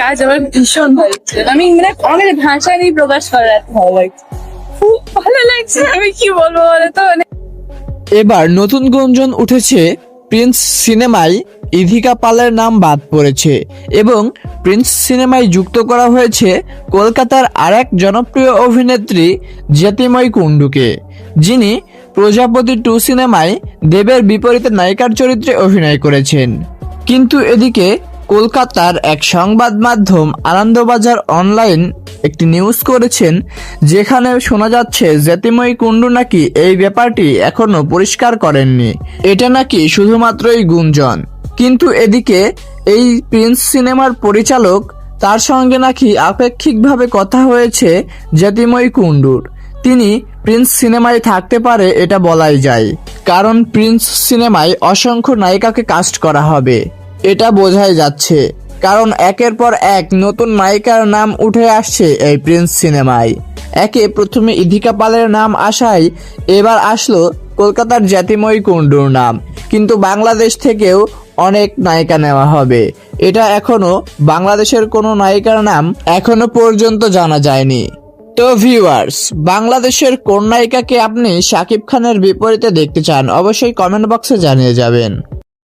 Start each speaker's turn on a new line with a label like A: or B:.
A: কাজ আমার ভীষণ ভালো আমি মানে ভাষা নিয়ে প্রকাশ করার এত ভালো খুব ভালো লাগছে। আমি কি বলব বলো তো? মানে
B: এবার নতুন গুঞ্জন উঠেছে, প্রিন্স সিনেমায় ইধিকা পালের নাম বাদ পড়েছে এবং প্রিন্স সিনেমায় যুক্ত করা হয়েছে কলকাতার আরেক জনপ্রিয় অভিনেত্রী জ্যোতিময় কুণ্ডুকে, যিনি প্রজাপতি টু সিনেমায় দেবের বিপরীতে নায়িকার চরিত্রে অভিনয় করেছেন। কিন্তু এদিকে কলকাতার এক সংবাদ মাধ্যম আনন্দবাজার অনলাইন একটি নিউজ করেছেন, যেখানে শোনা যাচ্ছে জ্যোতিময়ী কুণ্ডু নাকি এই ব্যাপারটি এখনও পরিষ্কার করেননি। এটা নাকি শুধুমাত্রই গুঞ্জন। কিন্তু এদিকে এই প্রিন্স সিনেমার পরিচালক, তার সঙ্গে নাকি আপেক্ষিকভাবে কথা হয়েছে জ্যোতিময়ী কুণ্ডুর। তিনি প্রিন্স সিনেমায় থাকতে পারে এটা বলাই যায়, কারণ প্রিন্স সিনেমায় অসংখ্য নায়িকাকে কাস্ট করা হবে। এটা বোঝাই যাচ্ছে। কারণ একের পর এক নতুন নায়িকার নাম উঠে আসছে এই প্রিন্স সিনেমায়। একে প্রথমে ইধিকা পালের নাম আসায় এবার আসলো কলকাতার জাতিময়ী কুণ্ডুর নাম। কিন্তু বাংলাদেশ থেকেও অনেক নায়িকা নেওয়া হবে। এটা এখনও বাংলাদেশের কোনো নায়িকার নাম এখনও পর্যন্ত জানা যায়নি। তো ভিউয়ার্স, বাংলাদেশের কোন নায়িকাকে আপনি শাকিব খানের বিপরীতে দেখতে চান, অবশ্যই কমেন্ট বক্সে জানিয়ে যাবেন।